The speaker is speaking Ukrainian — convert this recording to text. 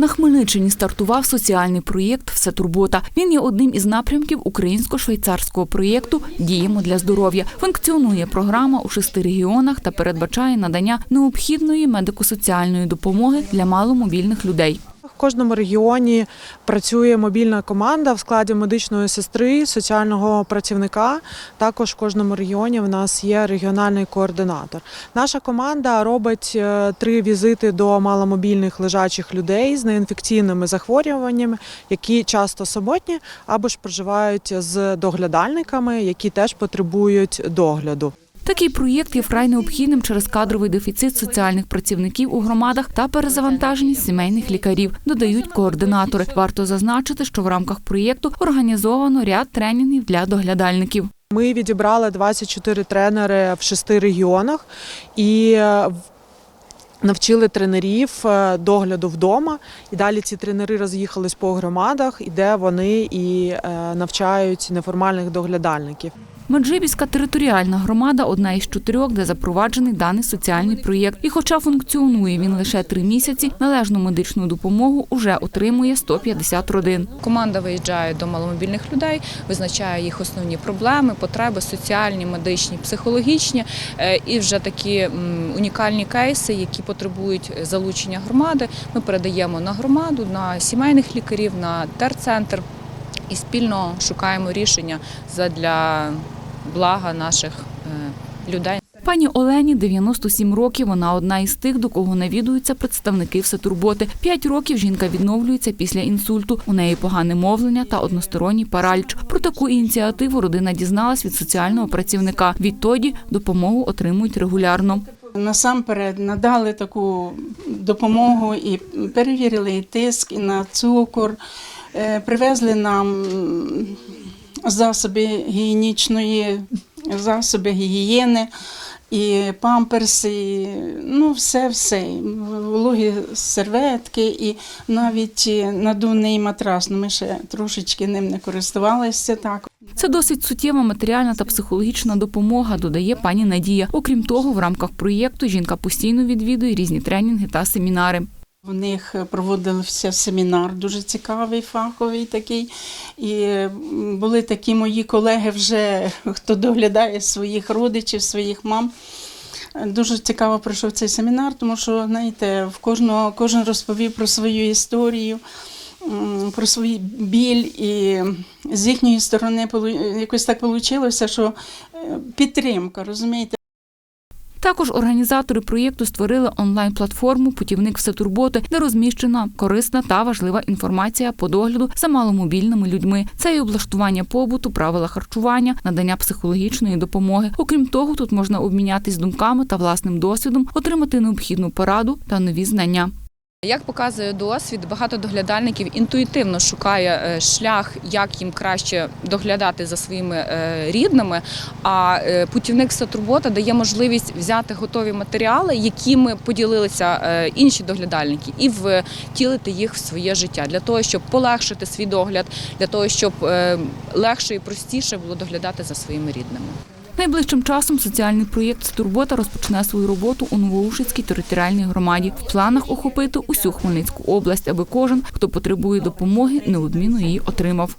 На Хмельниччині стартував соціальний проєкт Все турбота. Він є одним із напрямків українсько-швейцарського проєкту Діємо для здоров'я. Функціонує програма у шести регіонах та передбачає надання необхідної медико-соціальної допомоги для маломобільних людей. Кожному регіоні працює мобільна команда в складі медичної сестри, соціального працівника. Також в кожному регіоні в нас є регіональний координатор. Наша команда робить е, три візити до маломобільних лежачих людей з неінфекційними захворюваннями, які часто самотні або ж проживають з доглядальниками, які теж потребують догляду. Такий проєкт є вкрай необхідним через кадровий дефіцит соціальних працівників у громадах та перезавантаженість сімейних лікарів, додають координатори. Варто зазначити, що в рамках проєкту організовано ряд тренінгів для доглядальників. Ми відібрали 24 тренери в шести регіонах і е, навчили тренерів е, догляду вдома. І далі ці тренери роз'їхались по громадах, і де вони і е, навчають неформальних доглядальників. Меджибіська територіальна громада одна із чотирьох, де запроваджений даний соціальний проєкт. І хоча функціонує він лише три місяці, належну медичну допомогу уже отримує 150 родин. Команда виїжджає до маломобільних людей, визначає їх основні проблеми, потреби соціальні, медичні, психологічні Е, і вже такі унікальні кейси, які потребують залучення громади. Ми передаємо на громаду, на сімейних лікарів, на терцентр і спільно шукаємо рішення для блага наших е, людей. Пані Олені 97 років. Вона одна із тих, до кого навідуються представники всетурботи. П'ять років жінка відновлюється після інсульту. У неї погане мовлення та односторонній параліч. Про таку ініціативу родина дізналась від соціального працівника. Відтоді допомогу отримують регулярно. Насамперед надали таку допомогу і перевірили і тиск, і на цукор, Е, привезли нам засоби гігієнічної, засоби гігієни. І памперси, і, ну все, все, вологі серветки, і навіть надувний матрас. Ну, ми ще трошечки ним не користувалися так. Це досить суттєва матеріальна та психологічна допомога, додає пані Надія. Окрім того, в рамках проєкту жінка постійно відвідує різні тренінги та семінари. У них проводився семінар дуже цікавий, фаховий такий. І були такі мої колеги, вже хто доглядає своїх родичів, своїх мам. Дуже цікаво пройшов цей семінар, тому що знаєте, в кожного кожен розповів про свою історію, про свій біль. І з їхньої сторони якось так вийшло, що е, підтримка, розумієте. Також організатори проєкту створили онлайн-платформу Путівник всетурботи, де розміщена корисна та важлива інформація по догляду за маломобільними людьми. Це і облаштування побуту, правила харчування, надання психологічної допомоги. Окрім того, тут можна обмінятись думками та власним досвідом, отримати необхідну пораду та нові знання. Як показує досвід, багато доглядальників інтуїтивно шукає е, шлях, як їм краще доглядати за своїми е, рідними. А е, путівник «Сатурбота» дає можливість взяти готові матеріали, якими поділилися інші доглядальники, і втілити їх в своє життя для того, щоб полегшити свій догляд, для того, щоб легше і простіше було доглядати за своїми рідними. Найближчим часом соціальний проєкт «Турбота» розпочне свою роботу у Новоушицькій територіальній громаді. В планах охопити усю Хмельницьку область, аби кожен, хто потребує допомоги, неодмінно її отримав.